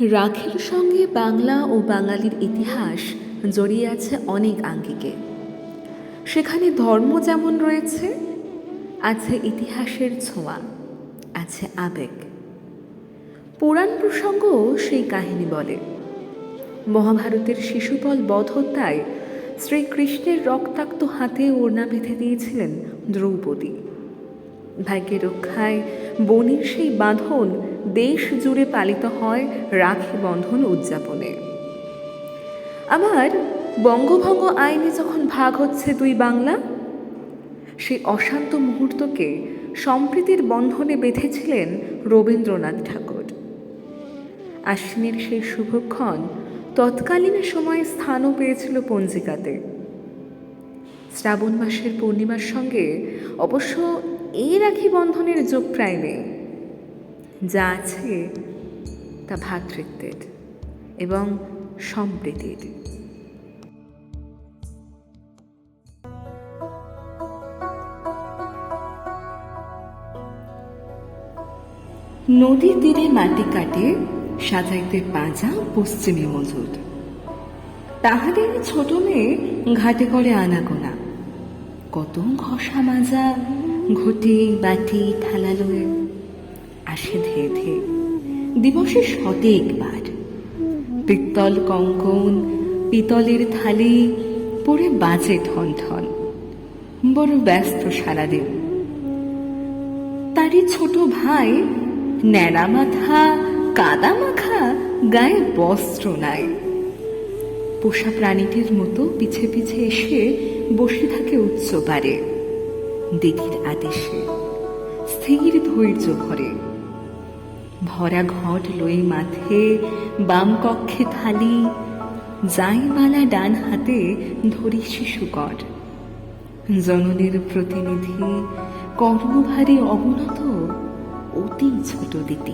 রাখের সঙ্গে বাংলা ও বাঙালির ইতিহাস জড়িয়ে আছে অনেক আঙ্গিকে। সেখানে ধর্ম যেমন রয়েছে, আছে ইতিহাসের ছোঁয়া, আছে আবেগ। পুরাণ প্রসঙ্গও সেই কাহিনী বলে। মহাভারতের শিশুপাল বধ হত্যায় শ্রীকৃষ্ণের রক্তাক্ত হাতে ওড়না বেঁধে দিয়েছিলেন দ্রৌপদী। ভাগ্যে রক্ষায় বনির সেই বাঁধন দেশ জুড়ে পালিত হয় রাখি বন্ধন উদযাপনে। আবার বঙ্গভঙ্গ আইনে যখন ভাগ হচ্ছে দুই বাংলা সেই অশান্ত মুহূর্তকে সম্প্রীতির বন্ধনে বেঁধেছিলেন রবীন্দ্রনাথ ঠাকুর। আশ্বিনের সেই শুভক্ষণ তৎকালীন সময়ে স্থানও পেয়েছিল পঞ্জিকাতে। শ্রাবণ মাসের পূর্ণিমার সঙ্গে অবশ্য এই রাখি বন্ধনের যোগ প্রায় নেই যা আছে তা ভ্রাতৃত্বের এবং সম্প্রীতির। নদীর তীরে মাটি কাটে সাজাইতে পাঁজা পশ্চিমে মজুর। তাহাদের ছোট মেয়ে ঘাটে করে আনাগোনা। কত ঘষা মাজা ঘটি বাটি থালা লয়ে আসে ধেয়ে ধেয়ে দিবসে শতেকবার পিত্তল কঙ্কন পিতলের থালি পরে বাজে ঠন ঠন বড় ব্যস্ত সারাদিন তারই ছোট ভাই ন্যাড়া মাথা, কাদা মাখা, গায়ে বস্ত্র নাই। পোষা প্রাণীটির মতো পিছে পিছে এসে বসে থাকে উচ্চ পারে দিদির আদেশে, স্থির ধৈর্য ঘরে ভরা ঘট লয়ে মাথে বাম কক্ষে থালি জাইমালা ডান হাতে ধরি শিশুকর। জননের প্রতিনিধি কর্মভারে অবনত, অতি ছোট দিতি।